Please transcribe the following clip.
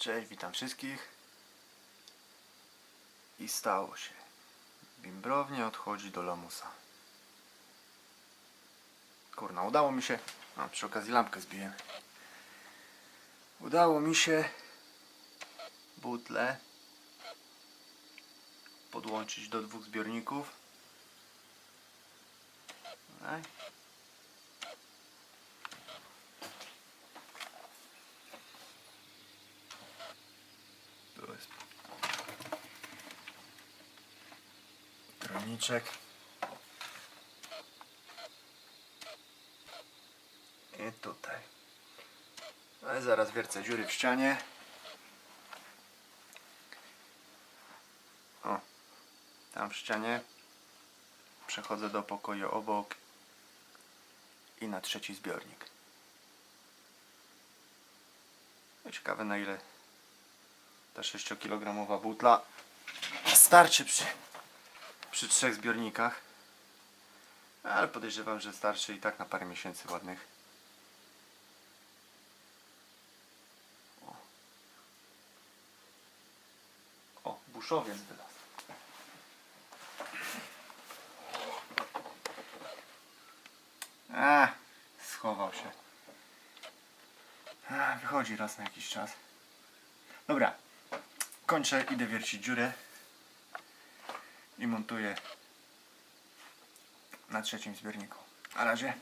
Cześć, witam wszystkich. I stało się. Bimbrownie odchodzi do lamusa. Kurna, udało mi się. A, przy okazji lampkę zbiłem. Udało mi się butle podłączyć do dwóch zbiorników. Troniczek. I tutaj. No i zaraz wiercę dziury w ścianie. O, tam w ścianie. Przechodzę do pokoju obok i na trzeci zbiornik. No Ciekawe na ile ta 6-kilogramowa butla starczy przy, przy trzech zbiornikach. Ale podejrzewam, że starczy i tak na parę miesięcy ładnych. O, o buszowiec wylazł. A, schował się. A, wychodzi raz na jakiś czas. Dobra, kończę, idę wiercić dziurę i montuję na trzecim zbiorniku. Na razie.